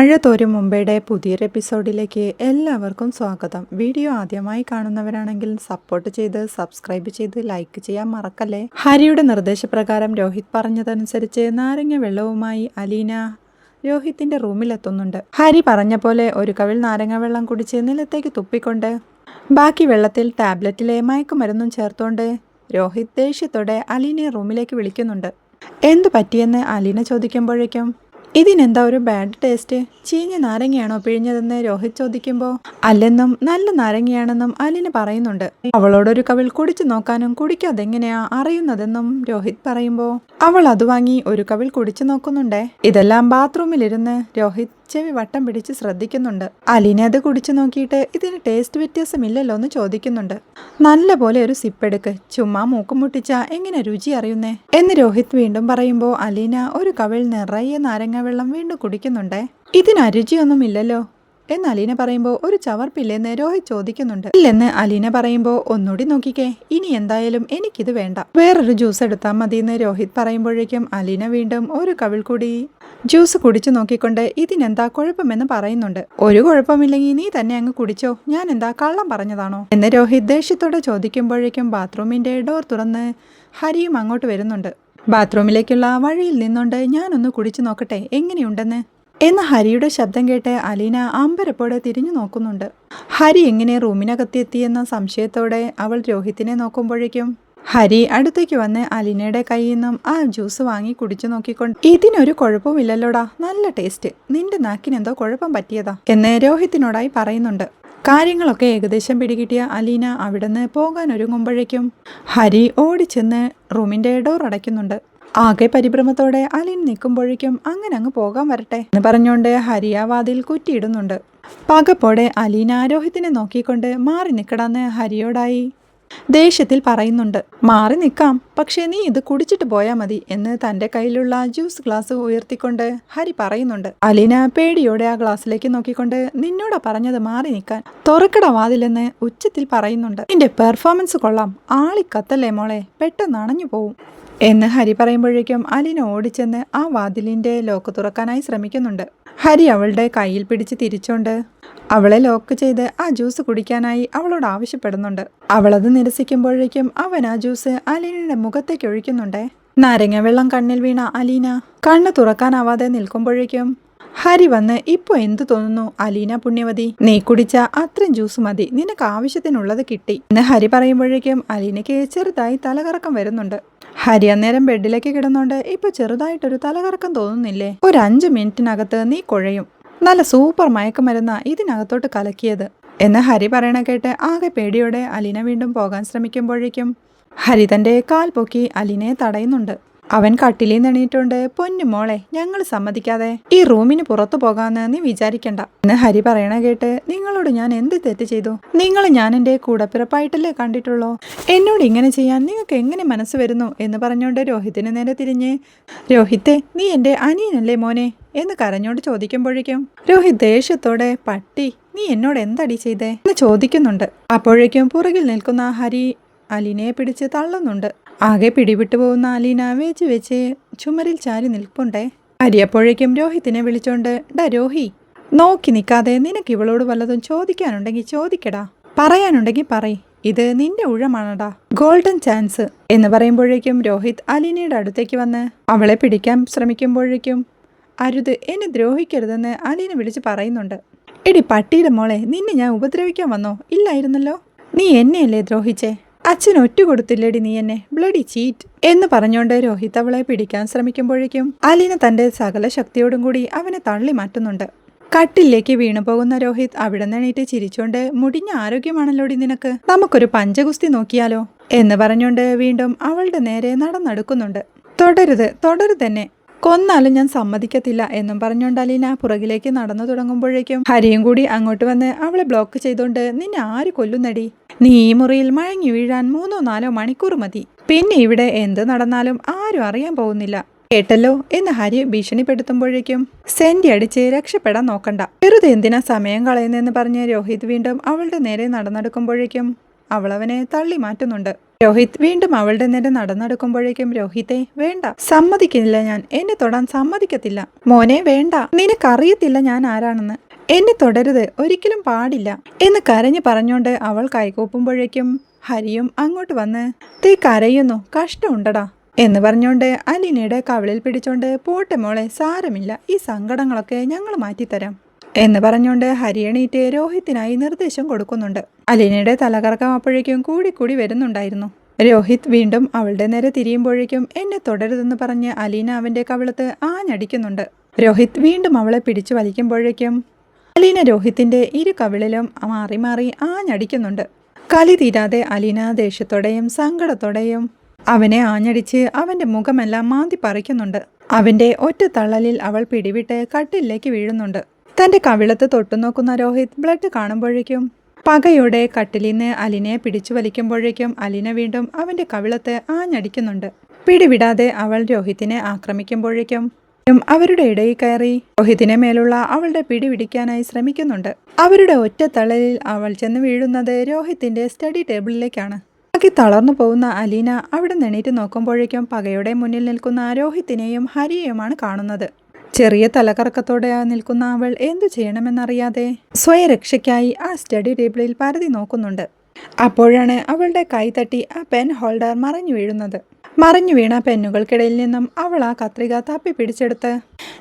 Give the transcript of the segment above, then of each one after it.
മഴ തോരും മുംബൈയുടെ പുതിയൊരു എപ്പിസോഡിലേക്ക് എല്ലാവർക്കും സ്വാഗതം. വീഡിയോ ആദ്യമായി കാണുന്നവരാണെങ്കിൽ സപ്പോർട്ട് ചെയ്ത് സബ്സ്ക്രൈബ് ചെയ്ത് ലൈക്ക് ചെയ്യാൻ മറക്കല്ലേ? ഹരിയുടെ നിർദ്ദേശപ്രകാരം രോഹിത് പറഞ്ഞതനുസരിച്ച് നാരങ്ങ വെള്ളവുമായി അലീന രോഹിത്തിന്റെ റൂമിലെത്തുന്നുണ്ട്. ഹരി പറഞ്ഞ പോലെ ഒരു കവിൾ നാരങ്ങ വെള്ളം കുടിച്ച് നിലത്തേക്ക് തുപ്പിക്കൊണ്ട് ബാക്കി വെള്ളത്തിൽ ടാബ്ലറ്റിലെ മയക്കുമരുന്നും ചേർത്തുകൊണ്ട് രോഹിത് ദേഷ്യത്തോടെ അലീനയെ റൂമിലേക്ക് വിളിക്കുന്നുണ്ട്. എന്തു പറ്റിയെന്ന് അലീന ചോദിക്കുമ്പോഴേക്കും ഇതിനെന്താ ഒരു ബാഡ് ടേസ്റ്റ് ചീഞ്ഞ നാരങ്ങയാണോ പിഴിഞ്ഞതെന്ന് രോഹിത് ചോദിക്കുമ്പോൾ അല്ലെന്നും നല്ല നാരങ്ങയാണെന്നും അലിന് പറയുന്നുണ്ട്. അവളോടൊരു കവിൾ കുടിച്ചു നോക്കാനും കുടിക്കാതെങ്ങനെയാ അറിയുന്നതെന്നും രോഹിത് പറയുമ്പോൾ അവൾ അത് വാങ്ങി ഒരു കവിൾ കുടിച്ചു നോക്കുന്നുണ്ടേ. ഇതെല്ലാം ബാത്റൂമിലിരുന്ന് രോഹിത് ചെവി വട്ടം പിടിച്ച് ശ്രദ്ധിക്കുന്നുണ്ട്. അലിനെ അത് കുടിച്ചു നോക്കിയിട്ട് ഇതിന് ടേസ്റ്റ് വ്യത്യാസമില്ലല്ലോ എന്ന് ചോദിക്കുന്നുണ്ട്. നല്ല പോലെ ഒരു സിപ്പ് എടുക്ക്. ചുമ്മാ മൂക്കും മുട്ടിച്ച എങ്ങനെ രുചി അറിയുന്നേ? എന്ന് രോഹിത് വീണ്ടും പറയുമ്പോൾ അലീന ഒരു കവിൾ നിറയെ നാരങ്ങ വെള്ളം വീണ്ടും കുടിക്കുന്നുണ്ടേ. ഇതിന് അരുചിയൊന്നും ഇല്ലല്ലോ എന്ന് അലീന പറയുമ്പോൾ ഒരു ചവർപ്പില്ലെന്ന് രോഹിത് ചോദിക്കുന്നുണ്ട്. ഇല്ലെന്ന് അലീന പറയുമ്പോൾ ഒന്നുകൂടി നോക്കിക്കേ. ഇനി എന്തായാലും എനിക്കിത് വേണ്ട. വേറൊരു ജ്യൂസ് എടുത്താൽ മതിയെന്ന് രോഹിത് പറയുമ്പോഴേക്കും അലീന വീണ്ടും ഒരു കവിൾ കൂടി. ജ്യൂസ് കുടിച്ചു നോക്കിക്കൊണ്ട് ഇതിനെന്താ കുഴപ്പമെന്ന് പറയുന്നുണ്ട്. ഒരു കുഴപ്പമില്ലെങ്കിൽ നീ തന്നെ അങ്ങ് കുടിച്ചോ. ഞാൻ എന്താ കള്ളം പറഞ്ഞതാണോ? എന്ന് രോഹിത് ദേഷ്യത്തോടെ ചോദിക്കുമ്പോഴേക്കും ബാത്റൂമിന്റെ ഡോർ തുറന്ന് ഹരിയും അങ്ങോട്ട് വരുന്നുണ്ട്. ബാത്റൂമിലേക്കുള്ള വഴിയിൽ നിന്നുകൊണ്ട് ഞാനൊന്ന് കുടിച്ചു നോക്കട്ടെ. എങ്ങനെയുണ്ടെന്ന്? എന്ന് ഹരിയുടെ ശബ്ദം കേട്ട് അലീന അമ്പരപ്പോടെ തിരിഞ്ഞു നോക്കുന്നുണ്ട്. ഹരി എങ്ങനെ റൂമിനകത്തെത്തിയെന്ന സംശയത്തോടെ അവൾ രോഹിത്തിനെ നോക്കുമ്പോഴേക്കും ഹരി അടുത്തേക്ക് വന്ന് അലീനയുടെ കയ്യിൽ നിന്നും ആ ജ്യൂസ് വാങ്ങി കുടിച്ചു നോക്കിക്കൊണ്ട് ഇതിനൊരു കുഴപ്പമില്ലല്ലോടാ നല്ല ടേസ്റ്റ്. നിന്റെ നാക്കിനെന്തോ കുഴപ്പം പറ്റിയതാ എന്ന് രോഹിത്തിനോടായി പറയുന്നുണ്ട്. കാര്യങ്ങളൊക്കെ ഏകദേശം പിടികിട്ടിയ അലീന അവിടുന്ന് പോകാൻ ഒരുങ്ങുമ്പോഴേക്കും ഹരി ഓടിച്ചെന്ന് റൂമിന്റെ ഡോർ അടയ്ക്കുന്നുണ്ട്. ആകെ പരിഭ്രമത്തോടെ അലിൻ നിൽക്കുമ്പോഴേക്കും അങ്ങനെ അങ്ങ് പോകാൻ വരട്ടെ എന്ന് പറഞ്ഞുകൊണ്ട് ഹരിയാവാതിൽ കുറ്റിയിടുന്നുണ്ട്. പകപ്പോടെ അലീന രോഹിത്തിനെ നോക്കിക്കൊണ്ട് മാറി നിൽക്കടാന്ന് ഹരിയോടായി ദേഷ്യത്തിൽ പറയുന്നുണ്ട്. മാറി നിൽക്കാം പക്ഷേ നീ ഇത് കുടിച്ചിട്ട് പോയാൽ മതി എന്ന് തന്റെ കയ്യിലുള്ള ജ്യൂസ് ഗ്ലാസ് ഉയർത്തിക്കൊണ്ട് ഹരി പറയുന്നുണ്ട്. അലീന പേടിയോടെ ആ ഗ്ലാസ്സിലേക്ക് നോക്കിക്കൊണ്ട് നിന്നോട് പറഞ്ഞത് മാറി നിൽക്കാൻ. തുറക്കട വാതിലെന്ന് ഉച്ചത്തിൽ പറയുന്നുണ്ട്. നിന്റെ പെർഫോമൻസ് കൊള്ളാം ആളിക്കത്തല്ലേ മോളെ പെട്ടെന്ന് അണഞ്ഞു പോവും. എന്ന് ഹരി പറയുമ്പോഴേക്കും അലീന ഓടിച്ചെന്ന് ആ വാതിലിന്റെ ലോക്ക് തുറക്കാനായി ശ്രമിക്കുന്നുണ്ട്. ഹരി അവളുടെ കയ്യിൽ പിടിച്ച് തിരിച്ചോണ്ട് അവളെ ലോക്ക് ചെയ്ത് ആ ജ്യൂസ് കുടിക്കാനായി അവളോട് ആവശ്യപ്പെടുന്നുണ്ട്. അവളത് നിരസിക്കുമ്പോഴേക്കും അവൻ ആ ജ്യൂസ് അലീനയുടെ മുഖത്തേക്ക് ഒഴിക്കുന്നുണ്ടേ. നാരങ്ങ വെള്ളം കണ്ണിൽ വീണ അലീന കണ്ണ് തുറക്കാനാവാതെ നിൽക്കുമ്പോഴേക്കും ഹരി വന്ന് ഇപ്പൊ എന്തു തോന്നുന്നു അലീന പുണ്യവതി? നീ കുടിച്ച അത്രയും ജ്യൂസ് മതി. നിനക്ക് ആവശ്യത്തിനുള്ളത് കിട്ടി. എന്ന് ഹരി പറയുമ്പോഴേക്കും അലീനയ്ക്ക് ചെറുതായി തലകറക്കം വരുന്നുണ്ട്. ഹരി അന്നേരം ബെഡിലേക്ക് കിടന്നുകൊണ്ട് ഇപ്പൊ ചെറുതായിട്ടൊരു തലകറക്കം തോന്നുന്നില്ലേ? ഒരു അഞ്ച് മിനിറ്റിനകത്ത് നീ കുഴയും. നല്ല സൂപ്പർ മയക്കുമരുന്ന ഇതിനകത്തോട്ട് കലക്കിയത്. എന്ന് ഹരി പറയണ കേട്ട് ആകെ പേടിയോടെ അലീന വീണ്ടും പോകാൻ ശ്രമിക്കുമ്പോഴേക്കും ഹരി തന്റെ കാൽ പൊക്കി അലീനയെ തടയുന്നുണ്ട്. അവൻ കട്ടിലിൽ നിണീട്ടുണ്ട്. പൊന്നു മോളെ ഞങ്ങൾ സമ്മതിക്കാതെ ഈ റൂമിന് പുറത്തു പോകാന്ന് നീ വിചാരിക്കണ്ട. എന്ന് ഹരി പറയണ കേട്ട് നിങ്ങളോട് ഞാൻ എന്ത് തെറ്റ് ചെയ്തു? നിങ്ങൾ ഞാൻ എന്റെ കൂടപ്പിറപ്പായിട്ടല്ലേ കണ്ടിട്ടുള്ളൂ? എന്നോട് ഇങ്ങനെ ചെയ്യാൻ നിങ്ങൾക്ക് എങ്ങനെ മനസ്സ് വരുന്നു? എന്ന് പറഞ്ഞുകൊണ്ട് രോഹിത്തിന് നേരെ തിരിഞ്ഞ് രോഹിത്തെ നീ എന്റെ അനിയനല്ലേ മോനെ? എന്ന് കരഞ്ഞോണ്ട് ചോദിക്കുമ്പോഴേക്കും രോഹിത് ദേഷ്യത്തോടെ പട്ടി നീ എന്നോട് എന്തടി ചെയ്തേ? എന്ന് ചോദിക്കുന്നുണ്ട്. അപ്പോഴേക്കും പുറകിൽ നിൽക്കുന്ന ഹരി അലിനെ പിടിച്ച് തള്ളുന്നുണ്ട്. ആകെ പിടിവിട്ടു പോകുന്ന ആലീന വെച്ച് വെച്ച് ചുമരിൽ ചാരി നിൽപ്പുണ്ടേ. അരിയപ്പോഴേക്കും രോഹിത്തിനെ വിളിച്ചോണ്ട് ഡാ രോഹി നോക്കി നിൽക്കാതെ നിനക്ക് ഇവളോട് വല്ലതും ചോദിക്കാനുണ്ടെങ്കിൽ ചോദിക്കടാ. പറയാനുണ്ടെങ്കിൽ പറയ്. ഇത് നിന്റെ ഊഴമാണടാ. Golden chance. എന്ന് പറയുമ്പോഴേക്കും രോഹിത് അലീനയുടെ അടുത്തേക്ക് വന്ന് അവളെ പിടിക്കാൻ ശ്രമിക്കുമ്പോഴേക്കും അരുത് എന്നെ ദ്രോഹിക്കരുതെന്ന് അലീന വിളിച്ച് പറയുന്നുണ്ട്. എടി പട്ടിയുടെ മോളെ നിന്നെ ഞാൻ ഉപദ്രവിക്കാൻ വന്നോ? ഇല്ലായിരുന്നല്ലോ. നീ എന്നെയല്ലേ ദ്രോഹിച്ചേ? അച്ഛൻ ഒറ്റ കൊടുത്തില്ലടി നീ എന്നെ. ബ്ലഡി ചീറ്റ് എന്ന് പറഞ്ഞുകൊണ്ട് രോഹിത് അവളെ പിടിക്കാൻ ശ്രമിക്കുമ്പോഴേക്കും അലീന തന്റെ സകല ശക്തിയോടും കൂടി അവനെ തള്ളി മാറ്റുന്നുണ്ട്. കട്ടിലേക്ക് വീണു പോകുന്ന രോഹിത് അവിടെ നിന്നെണീറ്റ് ചിരിച്ചോണ്ട് മുടിഞ്ഞ ആരോഗ്യമാണല്ലോടി നിനക്ക്? നമുക്കൊരു പഞ്ചഗുസ്തി നോക്കിയാലോ? എന്ന് പറഞ്ഞുകൊണ്ട് വീണ്ടും അവളുടെ നേരെ നടന്നെടുക്കുന്നുണ്ട്. തുടരുത് തുടരുതെന്നെ കൊന്നാലും ഞാൻ സമ്മതിക്കത്തില്ല എന്നും പറഞ്ഞുകൊണ്ട് അലീന പുറകിലേക്ക് നടന്നു തുടങ്ങുമ്പോഴേക്കും ഹരിയും കൂടി അങ്ങോട്ട് വന്ന് അവളെ ബ്ലോക്ക് ചെയ്തോണ്ട് നിന്നെ ആര് കൊല്ലുന്നടി? നീ ഈ മുറിയിൽ മഴങ്ങി വീഴാൻ മൂന്നോ നാലോ മണിക്കൂർ മതി. പിന്നെ ഇവിടെ എന്ത് നടന്നാലും ആരും അറിയാൻ പോകുന്നില്ല. കേട്ടല്ലോ? എന്ന് ഹരി ഭീഷണിപ്പെടുത്തുമ്പോഴേക്കും സെന്റി അടിച്ച് രക്ഷപ്പെടാൻ നോക്കണ്ട. വെറുതെ എന്തിനാ സമയം കളയുന്നതെന്ന് പറഞ്ഞ് രോഹിത് വീണ്ടും അവളുടെ നേരെ നടന്നെടുക്കുമ്പോഴേക്കും അവൾ അവനെ തള്ളി മാറ്റുന്നുണ്ട്. രോഹിത് വീണ്ടും അവളുടെ നേരെ നടന്നെടുക്കുമ്പോഴേക്കും രോഹിത്തെ വേണ്ട സമ്മതിക്കില്ല ഞാൻ. എന്നെ തൊടാൻ സമ്മതിക്കത്തില്ല. മോനെ വേണ്ട. നിനക്കറിയത്തില്ല ഞാൻ ആരാണെന്ന്. എന്നെ തുടരുത്. ഒരിക്കലും പാടില്ല. എന്ന് കരഞ്ഞു പറഞ്ഞുകൊണ്ട് അവൾ കൈകൂപ്പുമ്പോഴേക്കും ഹരിയും അങ്ങോട്ട് വന്ന് തീ കരയുന്നു. കഷ്ടമുണ്ടടാ. എന്ന് പറഞ്ഞുകൊണ്ട് അലിനയുടെ കവിളിൽ പിടിച്ചോണ്ട് പോട്ടെ മോളെ സാരമില്ല. ഈ സങ്കടങ്ങളൊക്കെ ഞങ്ങൾ മാറ്റിത്തരാം. എന്ന് പറഞ്ഞുകൊണ്ട് ഹരിയണീറ്റ് രോഹിത്തിനായി നിർദ്ദേശം കൊടുക്കുന്നുണ്ട്. അലീനയുടെ തലകറക്കം അപ്പോഴേക്കും കൂടി കൂടി വരുന്നുണ്ടായിരുന്നു. രോഹിത് വീണ്ടും അവളുടെ നേരെ തിരിയുമ്പോഴേക്കും എന്നെ തുടരുതെന്ന് പറഞ്ഞ് അലീന അവന്റെ കവിളത്ത് ആഞ്ഞടിക്കുന്നുണ്ട്. രോഹിത് വീണ്ടും അവളെ പിടിച്ചു വലിക്കുമ്പോഴേക്കും അലീന രോഹിത്തിന്റെ ഇരു കവിളിലും മാറി മാറി ആഞ്ഞടിക്കുന്നുണ്ട്. കലി തീരാതെ അലീന ദേഷ്യത്തോടെയും സങ്കടത്തോടെയും അവനെ ആഞ്ഞടിച്ച് അവന്റെ മുഖമെല്ലാം മാന്തി പറിക്കുന്നുണ്ട്. അവന്റെ ഒറ്റ തള്ളലിൽ അവൾ പിടിവിട്ട് കട്ടിലേക്ക് വീഴുന്നുണ്ട്. തന്റെ കവിളത്ത് തൊട്ടുനോക്കുന്ന രോഹിത് ബ്ലഡ് കാണുമ്പോഴേക്കും പകയുടെ കട്ടിലിന്ന് അലിനെ പിടിച്ചു വലിക്കുമ്പോഴേക്കും അലിന വീണ്ടും അവന്റെ കവിളത്ത് ആഞ്ഞടിക്കുന്നുണ്ട്. പിടിവിടാതെ അവൾ രോഹിത്തിനെ ആക്രമിക്കുമ്പോഴേക്കും അവരുടെ ഇടയിൽ കയറി രോഹിത്തിനെ മേലുള്ള അവളുടെ പിടി പിടിക്കാനായി ശ്രമിക്കുന്നുണ്ട്. അവരുടെ ഒറ്റ തളലിൽ അവൾ ചെന്ന് വീഴുന്നത് രോഹിത്തിന്റെ സ്റ്റഡി ടേബിളിലേക്കാണ്. പകി തളർന്നു പോകുന്ന അലീന അവിടെ നിണീറ്റ് നോക്കുമ്പോഴേക്കും പകയുടെ മുന്നിൽ നിൽക്കുന്ന രോഹിത്തിനെയും ഹരിയെയുമാണ് കാണുന്നത്. ചെറിയ തലകറക്കത്തോടെ നിൽക്കുന്ന അവൾ എന്തു ചെയ്യണമെന്നറിയാതെ സ്വയരക്ഷയ്ക്കായി ആ സ്റ്റഡി ടേബിളിൽ പരതി നോക്കുന്നുണ്ട്. അപ്പോഴാണ് അവളുടെ കൈ തട്ടി ആ പെൻ ഹോൾഡർ മറിഞ്ഞു വീഴുന്നത്. മറിഞ്ഞു വീണ പെന്നുകൾക്കിടയിൽ നിന്നും അവൾ ആ കത്രിക തപ്പി പിടിച്ചെടുത്ത്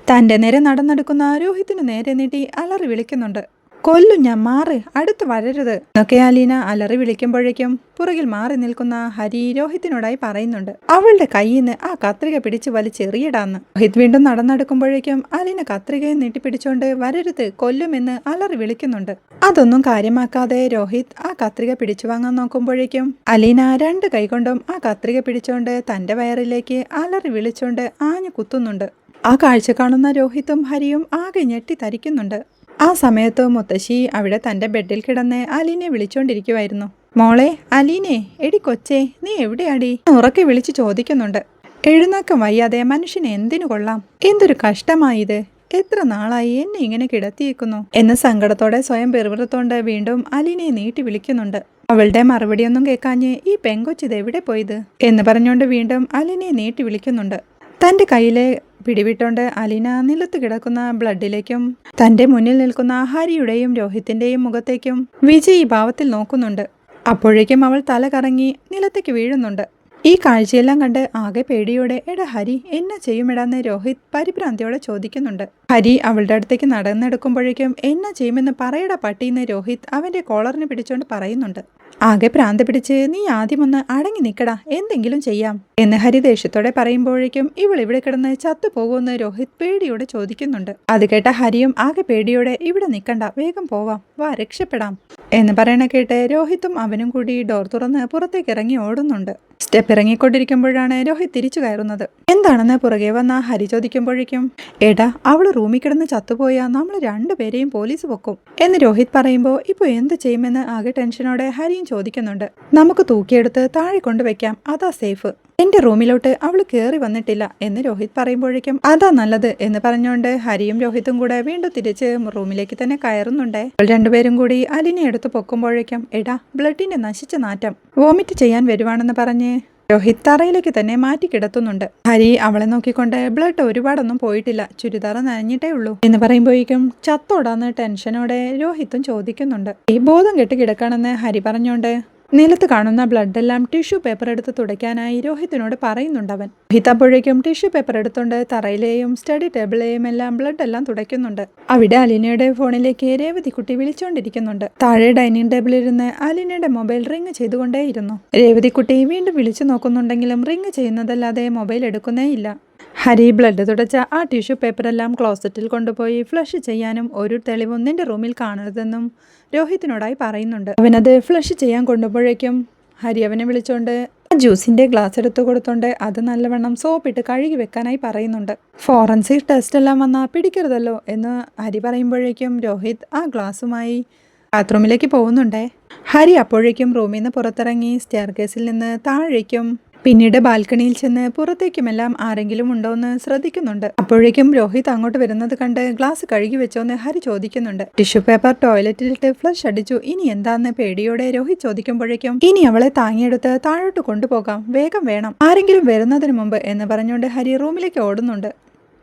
തന്റെ നേരെ നടന്നെടുക്കുന്ന രോഹിത്തിനു നേരെ നീട്ടി അലറി വിളിക്കുന്നുണ്ട്. കൊല്ലും ഞാൻ മാറ്. അടുത്ത് വരരുത്. എന്നൊക്കെ അലീന അലറി വിളിക്കുമ്പോഴേക്കും പുറകിൽ മാറി നിൽക്കുന്ന ഹരി രോഹിത്തിനോടായി പറയുന്നുണ്ട്. അവളുടെ കയ്യിൽ നിന്ന് ആ കത്രിക പിടിച്ച് വലിച്ചെറിയിടാന്ന്. രോഹിത് വീണ്ടും നടന്നെടുക്കുമ്പോഴേക്കും അലീന കത്രികയെ നീട്ടിപ്പിടിച്ചോണ്ട് വരരുത് കൊല്ലുമെന്ന് അലറി വിളിക്കുന്നുണ്ട്. അതൊന്നും കാര്യമാക്കാതെ രോഹിത് ആ കത്രിക പിടിച്ചു വാങ്ങാൻ നോക്കുമ്പോഴേക്കും അലീന രണ്ട് കൈകൊണ്ടും ആ കത്രിക പിടിച്ചോണ്ട് തന്റെ വയറിലേക്ക് അലറി വിളിച്ചോണ്ട് ആഞ്ഞു കുത്തുന്നുണ്ട്. ആ കാഴ്ച കാണുന്ന രോഹിത്തും ഹരിയും ആകെ ഞെട്ടി തരിക്കുന്നുണ്ട് ആ സമയത്ത് മുത്തശ്ശി അവിടെ തന്റെ ബെഡിൽ കിടന്ന് അലീനെ വിളിച്ചുകൊണ്ടിരിക്കുമായിരുന്നു മോളെ അലീനെ എടി കൊച്ചേ നീ എവിടെയാടി? ഉറക്കെ വിളിച്ച് ചോദിക്കുന്നുണ്ട്. എഴുന്നേക്കം വയ്യാതെ മനുഷ്യന് എന്തിനു കൊള്ളാം? എന്തൊരു കഷ്ടമായത്. എത്ര നാളായി എന്നെ ഇങ്ങനെ കിടത്തിയേക്കുന്നു? എന്ന് സങ്കടത്തോടെ സ്വയം പെറുവിറത്തോണ്ട് വീണ്ടും അലീനെ നീട്ടി വിളിക്കുന്നുണ്ട്. അവളുടെ മറുപടിയൊന്നും കേൾക്കാഞ്ഞ് ഈ പെങ്കൊച്ചിത് എവിടെ പോയത്? എന്ന് പറഞ്ഞുകൊണ്ട് വീണ്ടും അലീനെ നീട്ടി വിളിക്കുന്നുണ്ട്. തന്റെ കയ്യിലെ പിടിവിട്ടുകൊണ്ട് അലീന നിലത്ത് കിടക്കുന്ന ബ്ലഡിലേക്കും തന്റെ മുന്നിൽ നിൽക്കുന്ന ആഹാരിയുടെയും രോഹിത്തിന്റെയും മുഖത്തേക്കും വിജയ് ഈ ഭാവത്തിൽ നോക്കുന്നുണ്ട്. അപ്പോഴേക്കും അവൾ തല കറങ്ങി നിലത്തേക്ക് വീഴുന്നുണ്ട്. ഈ കാഴ്ചയെല്ലാം കണ്ട് ആകെ പേടിയോടെ എടാ ഹരി എന്നെ ചെയ്യുമെടാന്ന് രോഹിത് പരിഭ്രാന്തിയോടെ ചോദിക്കുന്നുണ്ട്. ഹരി അവളുടെ അടുത്തേക്ക് നടന്നെടുക്കുമ്പോഴേക്കും എന്നെ ചെയ്യുമെന്ന് പറയടാ പട്ടിയെന്ന് രോഹിത് അവന്റെ കോളറിന് പിടിച്ചുകൊണ്ട് പറയുന്നുണ്ട്. ആകെ പ്രാന്ത് പിടിച്ച് നീ ആദ്യം ഒന്ന് അടങ്ങി നിൽക്കടാ എന്തെങ്കിലും ചെയ്യാം. എന്ന് ഹരി ദേഷ്യത്തോടെ പറയുമ്പോഴേക്കും ഇവൾ ഇവിടെ കിടന്ന് ചത്തുപോകുമെന്ന് രോഹിത് പേടിയോടെ ചോദിക്കുന്നുണ്ട്. അത് കേട്ട ഹരിയും ആകെ പേടിയോടെ ഇവിടെ നിൽക്കണ്ട വേഗം പോവാം വാ രക്ഷപ്പെടാം. എന്ന് പറയണ കേട്ട് രോഹിത്തും അവനും കൂടി ഡോർ തുറന്ന് പുറത്തേക്ക് ഇറങ്ങി ഓടുന്നുണ്ട്. സ്റ്റെപ്പ് ഇറങ്ങിക്കൊണ്ടിരിക്കുമ്പോഴാണ് രോഹിത് തിരിച്ചു കയറുന്നത്. എന്താണെന്ന് പുറകെ വന്ന ഹരി ചോദിക്കുമ്പോഴേക്കും എടാ അവൾ റൂമിൽ കിടന്ന് ചത്തുപോയാ നമ്മൾ രണ്ടുപേരെയും പോലീസ് പൊക്കും. എന്ന് രോഹിത് പറയുമ്പോൾ ഇപ്പൊ എന്ത് ചെയ്യുമെന്ന് ആകെ ടെൻഷനോടെ ഹരിയും ചോദിക്കുന്നുണ്ട്. നമുക്ക് തൂക്കിയെടുത്ത് താഴെ കൊണ്ടുവയ്ക്കാം. അതാ സേഫ്. എന്റെ റൂമിലോട്ട് അവൾ കയറി വന്നിട്ടില്ല. എന്ന് രോഹിത് പറയുമ്പോഴേക്കും അതാ നല്ലത്. എന്ന് പറഞ്ഞുകൊണ്ട് ഹരിയും രോഹിത്തും കൂടെ വീണ്ടും തിരിച്ച് റൂമിലേക്ക് തന്നെ കയറുന്നുണ്ട്. രണ്ടുപേരും കൂടി അലിനെ എടുത്ത് പൊക്കുമ്പോഴേക്കും എടാ ബ്ലഡിന്റെ നശിച്ച നാറ്റം. വോമിറ്റ് ചെയ്യാൻ വരുവാണെന്ന് പറഞ്ഞ് രോഹിത് തറയിലേക്ക് തന്നെ മാറ്റി കിടത്തുന്നുണ്ട്. ഹരി അവളെ നോക്കിക്കൊണ്ട് ബ്ലഡ് ഒരുപാടൊന്നും പോയിട്ടില്ല. ചുരിദാർ നനഞ്ഞിട്ടേ ഉള്ളൂ. എന്ന് പറയുമ്പോഴേക്കും ചത്തോടാന്ന് ടെൻഷനോടെ രോഹിത്തും ചോദിക്കുന്നുണ്ട്. ഈ ബോധം കെട്ട് കിടക്കണമെന്ന്? ഹരി പറഞ്ഞുകൊണ്ട് നിലത്ത് കാണുന്ന ബ്ലഡ് എല്ലാം ടിഷ്യൂ പേപ്പർ എടുത്ത് തുടയ്ക്കാനായി രോഹിത്തിനോട് പറയുന്നുണ്ട് അവൻ. രോഹിത് അപ്പോഴേക്കും ടിഷ്യൂ പേപ്പർ എടുത്തുകൊണ്ട് തറയിലെയും സ്റ്റഡി ടേബിളിലെയും എല്ലാം ബ്ലഡ് എല്ലാം തുടയ്ക്കുന്നുണ്ട്. അവിടെ അലിനയുടെ ഫോണിലേക്ക് രേവതിക്കുട്ടി വിളിച്ചുകൊണ്ടിരിക്കുന്നുണ്ട് താഴെ ഡൈനിങ് ടേബിളിരുന്ന് അലിനയുടെ മൊബൈൽ റിങ് ചെയ്തുകൊണ്ടേയിരുന്നു. രേവതിക്കുട്ടി വീണ്ടും വിളിച്ചു നോക്കുന്നുണ്ടെങ്കിലും റിങ് ചെയ്യുന്നതല്ലാതെ മൊബൈൽ എടുക്കുന്നേയില്ല. ഹരി ബ്ലഡ് തുടച്ച ആ ടിഷ്യൂ പേപ്പറെല്ലാം ക്ലോസറ്റിൽ കൊണ്ടുപോയി ഫ്ലഷ് ചെയ്യാനും ഒരു തെളിവും നിന്റെ റൂമിൽ കാണരുതെന്നും രോഹിത്തിനോടായി പറയുന്നുണ്ട്. അവനത് ഫ്ലഷ് ചെയ്യാൻ കൊണ്ടുപോഴേക്കും ഹരി അവനെ വിളിച്ചോണ്ട് ജ്യൂസിന്റെ ഗ്ലാസ് എടുത്തു കൊടുത്തോണ്ട് അത് നല്ലവണ്ണം സോപ്പിട്ട് കഴുകി വെക്കാനായി പറയുന്നുണ്ട്. ഫോറൻസിക് ടെസ്റ്റ് എല്ലാം വന്നാൽ പിടിക്കരുതല്ലോ എന്ന് ഹരി പറയുമ്പോഴേക്കും രോഹിത് ആ ഗ്ലാസുമായി ബാത്റൂമിലേക്ക് പോകുന്നുണ്ടേ. ഹരി അപ്പോഴേക്കും റൂമിൽ നിന്ന് പുറത്തിറങ്ങി സ്റ്റെയർ കേസിൽ നിന്ന് താഴേക്കും പിന്നീട് ബാൽക്കണിയിൽ ചെന്ന് പുറത്തേക്കുമെല്ലാം ആരെങ്കിലും ഉണ്ടോ എന്ന് ശ്രദ്ധിക്കുന്നുണ്ട്. അപ്പോഴേക്കും രോഹിത് അങ്ങോട്ട് വരുന്നത് കണ്ട് ഗ്ലാസ് കഴുകി വെച്ചോന്ന് ഹരി ചോദിക്കുന്നുണ്ട്. ടിഷ്യൂ പേപ്പർ ടോയ്ലറ്റിലിട്ട് ഫ്ലഷ് അടിച്ചു. ഇനി എന്താന്ന് പേടിയോടെ രോഹിത് ചോദിക്കുമ്പോഴേക്കും ഇനി അവളെ താങ്ങിയെടുത്ത് താഴോട്ട് കൊണ്ടുപോകാം. വേഗം വേണം. ആരെങ്കിലും വരുന്നതിന് മുമ്പ് എന്ന് പറഞ്ഞുകൊണ്ട് ഹരി റൂമിലേക്ക് ഓടുന്നുണ്ട്.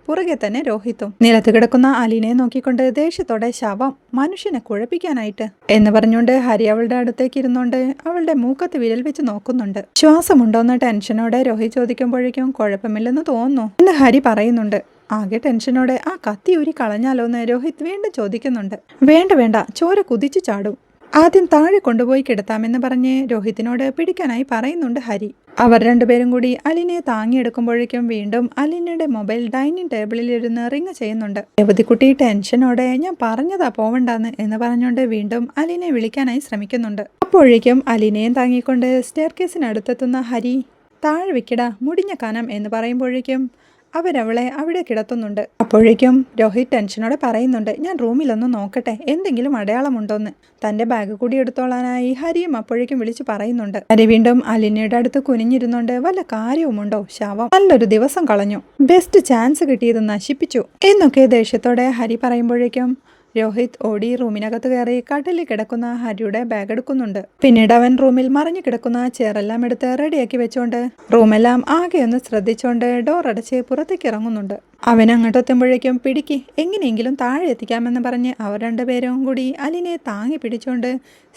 പുറകെ തന്നെ രോഹിത്തും. നിലത്ത് കിടക്കുന്ന അലീനെ നോക്കിക്കൊണ്ട് ദേഷ്യത്തോടെ ശവം മനുഷ്യനെ കുഴപ്പിക്കാനായിട്ട് എന്ന് പറഞ്ഞുകൊണ്ട് ഹരി അവളുടെ അടുത്തേക്ക് ഇരുന്നുകൊണ്ട് അവളുടെ മൂക്കത്ത് വിരൽ വെച്ച് നോക്കുന്നുണ്ട്. ശ്വാസമുണ്ടോന്ന് ടെൻഷനോടെ രോഹിത് ചോദിക്കുമ്പോഴേക്കും കുഴപ്പമില്ലെന്ന് തോന്നുന്നു എന്ന് ഹരി പറയുന്നുണ്ട്. ആകെ ടെൻഷനോടെ ആ കത്തി ഊരി കളഞ്ഞാലോന്ന് രോഹിത് വീണ്ടും ചോദിക്കുന്നുണ്ട്. വേണ്ട വേണ്ട ചോര കുതിച്ചു ചാടും. ആദ്യം താഴെ കൊണ്ടുപോയി കിടത്താമെന്ന് പറഞ്ഞ് രോഹിത്തിനോട് പിടിക്കാനായി പറയുന്നുണ്ട് ഹരി. അവർ രണ്ടുപേരും കൂടി അലിനെ താങ്ങിയെടുക്കുമ്പോഴേക്കും വീണ്ടും അലിനയുടെ മൊബൈൽ ഡൈനിങ് ടേബിളിൽ ഇരുന്ന് റിങ് ചെയ്യുന്നുണ്ട്. രവതിക്കുട്ടി ടെൻഷനോടെ ഞാൻ പറഞ്ഞതാ പോവണ്ടെന്ന് എന്ന് പറഞ്ഞുകൊണ്ട് വീണ്ടും അലിനെ വിളിക്കാനായി ശ്രമിക്കുന്നുണ്ട്. അപ്പോഴേക്കും അലിനെയും താങ്ങിക്കൊണ്ട് സ്റ്റെയർ കേസിനടുത്തെത്തുന്ന ഹരി താഴെ വെക്കടാ മുടിഞ്ഞ കനം എന്ന് പറയുമ്പോഴേക്കും അവരവളെ അവിടെ കിടത്തുന്നുണ്ട്. അപ്പോഴേക്കും രോഹിത് ടെൻഷനോടെ പറയുന്നുണ്ട് ഞാൻ റൂമിലൊന്ന് നോക്കട്ടെ എന്തെങ്കിലും അടയാളമുണ്ടോന്ന്. തന്റെ ബാഗ് കൂടി എടുത്തോളാനായി ഹരിയും അപ്പോഴേക്കും വിളിച്ചു പറയുന്നുണ്ട് ഹരി വീണ്ടും അലിനയുടെ അടുത്ത് കുനിഞ്ഞിരുന്നുണ്ട് വല്ല കാര്യവുമുണ്ടോ ശവം? നല്ലൊരു ദിവസം കളഞ്ഞു. ബെസ്റ്റ് ചാൻസ് കിട്ടിയത് നശിപ്പിച്ചു. എന്നൊക്കെ ദേഷ്യത്തോടെ ഹരി പറയുമ്പോഴേക്കും രോഹിത് ഓടി റൂമിനകത്ത് കയറി കട്ടിലിൽ കിടക്കുന്ന ഹരിയുടെ ബാഗ് എടുക്കുന്നുണ്ട്. പിന്നീട് അവൻ റൂമിൽ മറിഞ്ഞു കിടക്കുന്ന ചെയറെല്ലാം എടുത്ത് റെഡിയാക്കി വെച്ചുകൊണ്ട് റൂമെല്ലാം ആകെ ഒന്ന് ശ്രദ്ധിച്ചുകൊണ്ട് ഡോർ അടച്ച് പുറത്തേക്ക് ഇറങ്ങുന്നുണ്ട്. അവൻ അങ്ങോട്ട് എത്തുമ്പോഴേക്കും പിടിക്ക് എങ്ങനെയെങ്കിലും താഴെ എത്തിക്കാമെന്ന് പറഞ്ഞ് അവർ രണ്ടുപേരും കൂടി അലിനെ താങ്ങി പിടിച്ചുകൊണ്ട്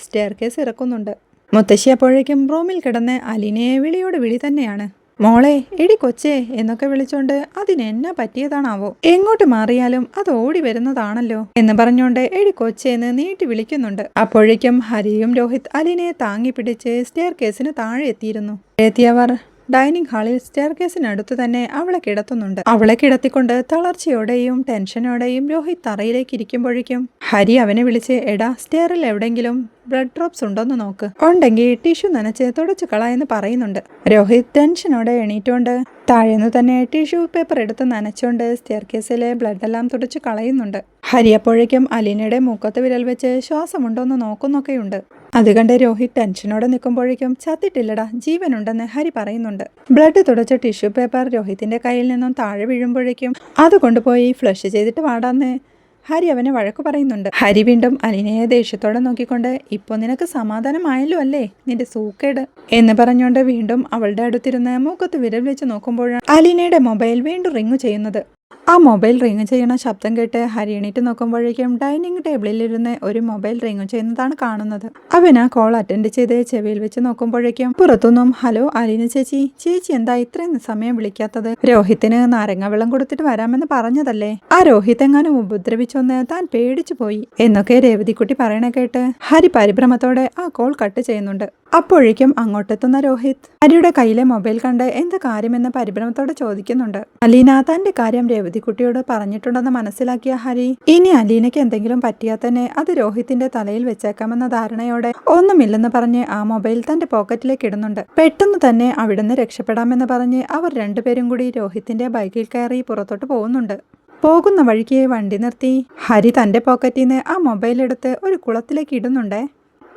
സ്റ്റെയർ കേസ് ഇറക്കുന്നുണ്ട്. മുത്തശ്ശി അപ്പോഴേക്കും റൂമിൽ കിടന്ന് അലിനെ വിളിയോട് വിളി തന്നെയാണ്. മോളെ എടി കൊച്ചേ എന്നൊക്കെ വിളിച്ചോണ്ട് അതിനെന്നെ പറ്റിയതാണാവോ? എങ്ങോട്ട് മാറിയാലും അത് ഓടി വരുന്നതാണല്ലോ എന്ന് പറഞ്ഞോണ്ട് എടി കൊച്ചേന്ന് നീട്ടി വിളിക്കുന്നുണ്ട്. അപ്പോഴേക്കും ഹരിയും രോഹിത് അലിനെ താങ്ങി പിടിച്ച് സ്റ്റെയർ കേസിന് താഴെ എത്തിയിരുന്നു. എത്തിയവർ ഡൈനിങ് ഹാളിൽ സ്റ്റെയർ കേസിനടുത്ത് തന്നെ അവളെ കിടത്തുന്നുണ്ട്. അവളെ കിടത്തിക്കൊണ്ട് തളർച്ചയോടെയും ടെൻഷനോടെയും രോഹിത് തറയിലേക്ക് ഇരിക്കുമ്പോഴേക്കും ഹരി അവനെ വിളിച്ച് എടാ സ്റ്റെയറിൽ എവിടെങ്കിലും ബ്ലഡ് ഡ്രോപ്സ് ഉണ്ടോന്ന് നോക്ക്. ഉണ്ടെങ്കിൽ ടിഷ്യൂ നനച്ച് തുടച്ചു കളയെന്ന് പറയുന്നുണ്ട്. രോഹിത് ടെൻഷനോടെ എണീറ്റുകൊണ്ട് താഴെന്ന് തന്നെ ടിഷ്യൂ പേപ്പർ എടുത്ത് നനച്ചുകൊണ്ട് സ്റ്റെയർ കേസിലെ ബ്ലഡ് എല്ലാം തുടച്ചു കളയുന്നുണ്ട്. ഹരി അപ്പോഴേക്കും അലീനയുടെ മൂക്കത്ത് വിരൽ വെച്ച് ശ്വാസമുണ്ടോന്ന് നോക്കുന്നൊക്കെയുണ്ട്. അത് കണ്ട് രോഹിത് ടെൻഷനോടെ നിൽക്കുമ്പോഴേക്കും ചത്തിട്ടില്ലടാ ജീവനുണ്ടെന്ന് ഹരി പറയുന്നുണ്ട്. ബ്ലഡ് തുടച്ച ടിഷ്യൂ പേപ്പർ രോഹിത്തിന്റെ കയ്യിൽ നിന്നും താഴെ വീഴുമ്പോഴേക്കും അത് കൊണ്ടുപോയി ഫ്ലഷ് ചെയ്തിട്ട് വാടാന്ന് ഹരി അവനെ വഴക്കു പറയുന്നുണ്ട്. ഹരി വീണ്ടും അലിനയെ ദേഷ്യത്തോടെ നോക്കിക്കൊണ്ട് ഇപ്പോൾ നിനക്ക് സമാധാനമായല്ലോ അല്ലേ? നിന്റെ സൂക്കേട്. എന്ന് പറഞ്ഞുകൊണ്ട് വീണ്ടും അവളുടെ അടുത്തിരുന്ന് മൂക്കത്ത് വിരൽ വെച്ച് നോക്കുമ്പോഴാണ് അലിനയുടെ മൊബൈൽ വീണ്ടും റിങ് ചെയ്യുന്നത്. ആ മൊബൈൽ റിങ് ചെയ്യണ ശബ്ദം കേട്ട് ഹരി എണീറ്റ് നോക്കുമ്പോഴേക്കും ഡൈനിങ് ടേബിളിലിരുന്ന് ഒരു മൊബൈൽ റിങ് ചെയ്യുന്നതാണ് കാണുന്നത്. അവൻ ആ കോൾ അറ്റൻഡ് ചെയ്ത് ചെവിയിൽ വെച്ച് നോക്കുമ്പോഴേക്കും പുറത്തുനിന്നും ഹലോ അലീന ചേച്ചി. ചേച്ചി എന്താ ഇത്രയും സമയം വിളിക്കാത്തത്? രോഹിത്തിന് നാരങ്ങ വെള്ളം കൊടുത്തിട്ട് വരാമെന്ന് പറഞ്ഞതല്ലേ? ആ രോഹിത് എങ്ങാനും ഉപദ്രവിച്ചൊന്ന് താൻ പേടിച്ചു പോയി. എന്നൊക്കെ രേവതിക്കുട്ടി പറയണ കേട്ട് ഹരി പരിഭ്രമത്തോടെ ആ കോൾ കട്ട് ചെയ്യുന്നുണ്ട്. അപ്പോഴേക്കും അങ്ങോട്ടെത്തുന്ന രോഹിത് ഹരിയുടെ കയ്യിലെ മൊബൈൽ കണ്ട് എന്ത് കാര്യമെന്ന് പരിഭ്രമത്തോടെ ചോദിക്കുന്നുണ്ട്. അലീന തന്റെ കാര്യം രേവതിക്കുട്ടിയോട് പറഞ്ഞിട്ടുണ്ടെന്ന് മനസ്സിലാക്കിയ ഹരി ഇനി അലീനയ്ക്ക് എന്തെങ്കിലും പറ്റിയാൽ തന്നെ അത് രോഹിത്തിന്റെ തലയിൽ വെച്ചേക്കാമെന്ന ധാരണയോടെ ഒന്നുമില്ലെന്ന് പറഞ്ഞ് ആ മൊബൈൽ തന്റെ പോക്കറ്റിലേക്ക് ഇടുന്നുണ്ട്. പെട്ടെന്ന് തന്നെ അവിടുന്ന് രക്ഷപ്പെടാമെന്ന് പറഞ്ഞ് അവർ രണ്ടുപേരും കൂടി രോഹിത്തിന്റെ ബൈക്കിൽ കയറി പുറത്തോട്ട് പോകുന്നുണ്ട്. പോകുന്ന വഴിക്ക് വണ്ടി നിർത്തി. ഹരി തന്റെ പോക്കറ്റിൽ നിന്ന് ആ മൊബൈൽ എടുത്ത് ഒരു കുളത്തിലേക്ക് ഇടുന്നുണ്ടേ.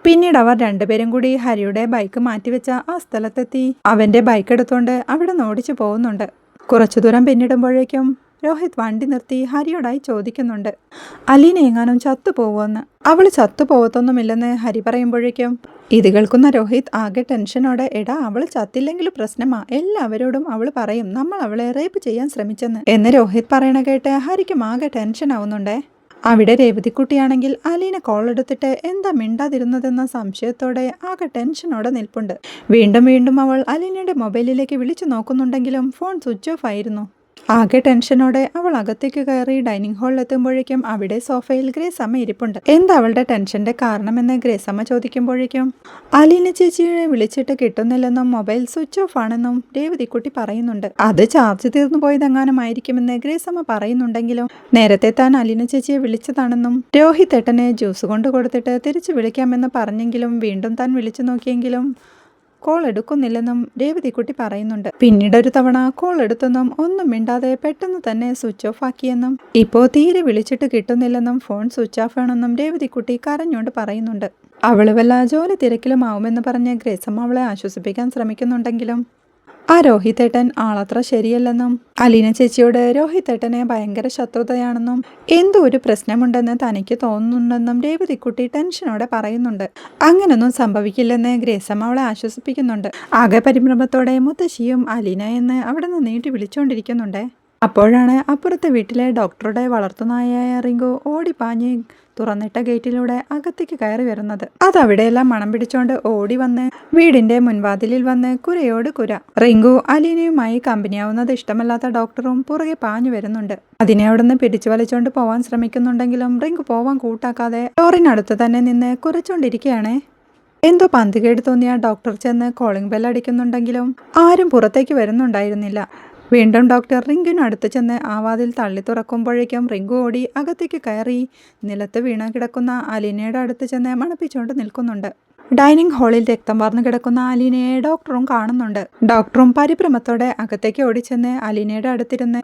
പിന്നീട് അവർ രണ്ടുപേരും കൂടി ഹരിയുടെ ബൈക്ക് മാറ്റിവെച്ച ആ സ്ഥലത്തെത്തി. അവന്റെ ബൈക്ക് എടുത്തുകൊണ്ട് അവിടെ നിന്ന് ഓടിച്ചു പോകുന്നുണ്ട്. കുറച്ചു ദൂരം പിന്നിടുമ്പോഴേക്കും രോഹിത് വണ്ടി നിർത്തി ഹരിയോടായി ചോദിക്കുന്നുണ്ട്. അലീന എങ്ങാനും ചത്തുപോകുമെന്ന് അവൾ ചത്തുപോകത്തൊന്നുമില്ലെന്ന് ഹരി പറയുമ്പോഴേക്കും ഇത് കേൾക്കുന്ന രോഹിത് ആകെ ടെൻഷനോടെ എടാ അവൾ ചത്തില്ലെങ്കിൽ പ്രശ്നമാ. എല്ലാവരോടും അവൾ പറയും നമ്മൾ അവളെ റേപ്പ് ചെയ്യാൻ ശ്രമിച്ചെന്ന്. എന്ന് രോഹിത് പറയണ കേട്ട് ഹരിക്കും ആകെ ടെൻഷൻ ആവുന്നുണ്ടേ അവിടെ രേവതിക്കുട്ടിയാണെങ്കിൽ അലീന കോൾ എടുത്തിട്ട് എന്താ മിണ്ടാതിരുന്നതെന്ന സംശയത്തോടെ ആകെ ടെൻഷനോടെ നിൽപ്പുണ്ട്. വീണ്ടും വീണ്ടും അവൾ അലീനയുടെ മൊബൈലിലേക്ക് വിളിച്ചു നോക്കുന്നുണ്ടെങ്കിലും ഫോൺ സ്വിച്ച് ഓഫ് ആയിരുന്നു. ആകെ ടെൻഷനോടെ അവൾ അകത്തേക്ക് കയറി ഡൈനിങ് ഹാളിൽ എത്തുമ്പോഴേക്കും അവിടെ സോഫയിൽ ഗ്രേസമ്മ ഇരിപ്പുണ്ട്. എന്താ അവളുടെ ടെൻഷന്റെ കാരണമെന്ന് ഗ്രേസമ്മ ചോദിക്കുമ്പോഴേക്കും അലീന ചേച്ചിയെ വിളിച്ചിട്ട് കിട്ടുന്നില്ലെന്നും മൊബൈൽ സ്വിച്ച് ഓഫ് ആണെന്നും രേവതിക്കുട്ടി പറയുന്നുണ്ട്. അത് ചാർജ് തീർന്നു പോയതെങ്ങാനുമായിരിക്കുമെന്ന് ഗ്രേസമ്മ പറയുന്നുണ്ടെങ്കിലും നേരത്തെ താൻ അലീന ചേച്ചിയെ വിളിച്ചതാണെന്നും രോഹിത് ഏട്ടനെ ജ്യൂസ് കൊണ്ട് കൊടുത്തിട്ട് തിരിച്ചു വിളിക്കാമെന്ന് പറഞ്ഞെങ്കിലും വീണ്ടും താൻ വിളിച്ചു നോക്കിയെങ്കിലും കോൾ എടുക്കുന്നില്ലെന്നും രേവതിക്കുട്ടി പറയുന്നുണ്ട്. പിന്നീട് ഒരു തവണ കോൾ എടുത്തെന്നും ഒന്നും മിണ്ടാതെ പെട്ടെന്ന് തന്നെ സ്വിച്ച് ഓഫ് ആക്കിയെന്നും ഇപ്പോൾ തീരെ വിളിച്ചിട്ട് കിട്ടുന്നില്ലെന്നും ഫോൺ സ്വിച്ച് ഓഫ് ആണെന്നും രേവതിക്കുട്ടി കരഞ്ഞുകൊണ്ട് പറയുന്നുണ്ട്. അവൾ വല്ല ജോലി തിരക്കിലുമാവുമെന്ന് പറഞ്ഞ് ഗ്രേസമ്മ അവളെ ആശ്വസിപ്പിക്കാൻ ശ്രമിക്കുന്നുണ്ടെങ്കിലും ആ രോഹിത്തേട്ടൻ ആളത്ര ശരിയല്ലെന്നും അലീന ചേച്ചിയോട് രോഹിത്തേട്ടനെ ഭയങ്കര ശത്രുതയാണെന്നും എന്തോ ഒരു പ്രശ്നമുണ്ടെന്ന് തനിക്ക് തോന്നുന്നുണ്ടെന്നും രേവതിക്കുട്ടി ടെൻഷനോടെ പറയുന്നുണ്ട്. അങ്ങനൊന്നും സംഭവിക്കില്ലെന്ന് ഗ്രേസമ്മ അവളെ ആശ്വസിപ്പിക്കുന്നുണ്ട്. ആകെ പരിഭ്രമത്തോടെ മുത്തശ്ശിയും അലീന എന്ന് അവിടെ നിന്ന് നീട്ടി വിളിച്ചുകൊണ്ടിരിക്കുന്നുണ്ട് അപ്പോഴാണ് അപ്പുറത്തെ വീട്ടിലെ ഡോക്ടറുടെ വളർത്തുനായ റിങ്കു ഓടിപ്പാഞ്ഞ് തുറന്നിട്ട ഗേറ്റിലൂടെ അകത്തേക്ക് കയറി വരുന്നത്. അതവിടെയെല്ലാം മണം പിടിച്ചോണ്ട് ഓടി വന്ന് വീടിന്റെ മുൻവാതിലിൽ വന്ന് കുരയോട് കുര. റിങ്കു അലീനയുമായി കമ്പനിയാവുന്നത് ഇഷ്ടമല്ലാത്ത ഡോക്ടറും പുറകെ പാഞ്ഞു വരുന്നുണ്ട്. അതിനെ അവിടുന്ന് പിടിച്ചു വലിച്ചോണ്ട് പോവാൻ ശ്രമിക്കുന്നുണ്ടെങ്കിലും റിങ്കു പോവാൻ കൂട്ടാക്കാതെ ഡോറിനടുത്ത് തന്നെ നിന്ന് കുരച്ചോണ്ടിരിക്കുകയാണേ എന്തോ പന്തികേട് തോന്നിയ ഡോക്ടർ ചെന്ന് കോളിംഗ് ബെൽ അടിക്കുന്നുണ്ടെങ്കിലും ആരും പുറത്തേക്ക് വരുന്നുണ്ടായിരുന്നില്ല. വീണ്ടും ഡോക്ടർ റിങ്കുവിനടുത്ത് ചെന്ന് ആ വാതിൽ തള്ളി തുറക്കുമ്പോഴേക്കും റിങ്കു ഓടി അകത്തേക്ക് കയറി. നിലത്ത് വീണ കിടക്കുന്ന അലീനയുടെ അടുത്ത് ചെന്ന് മണപ്പിച്ചുകൊണ്ട് നിൽക്കുന്നുണ്ട്. ഡൈനിങ് ഹാളിൽ രക്തം വാർന്നു കിടക്കുന്ന അലീനയെ ഡോക്ടറും കാണുന്നുണ്ട്. ഡോക്ടറും പരിഭ്രമത്തോടെ അകത്തേക്ക് ഓടിച്ചെന്ന് അലീനയുടെ അടുത്തിരുന്ന്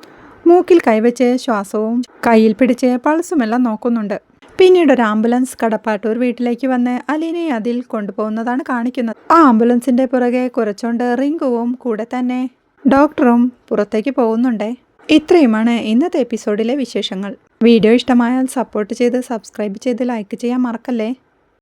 മൂക്കിൽ കൈവച്ച് ശ്വാസവും കയ്യിൽ പിടിച്ച് പൾസുമെല്ലാം നോക്കുന്നുണ്ട്. പിന്നീട് ഒരു ആംബുലൻസ് കടപ്പാട്ടൂർ വീട്ടിലേക്ക് വന്ന് അലീനയെ അതിൽ കൊണ്ടുപോകുന്നതാണ് കാണിക്കുന്നത്. ആ ആംബുലൻസിന്റെ പുറകെ കുറച്ചുകൊണ്ട് റിങ്കുവും കൂടെ തന്നെ ഡോക്ടറും പുറത്തേക്ക് പോകുന്നുണ്ടേ? ഇത്രയുമാണ് ഇന്നത്തെ എപ്പിസോഡിലെ വിശേഷങ്ങൾ. വീഡിയോ ഇഷ്ടമായാൽ സപ്പോർട്ട് ചെയ്ത് സബ്സ്ക്രൈബ് ചെയ്ത് ലൈക്ക് ചെയ്യാൻ മറക്കല്ലേ?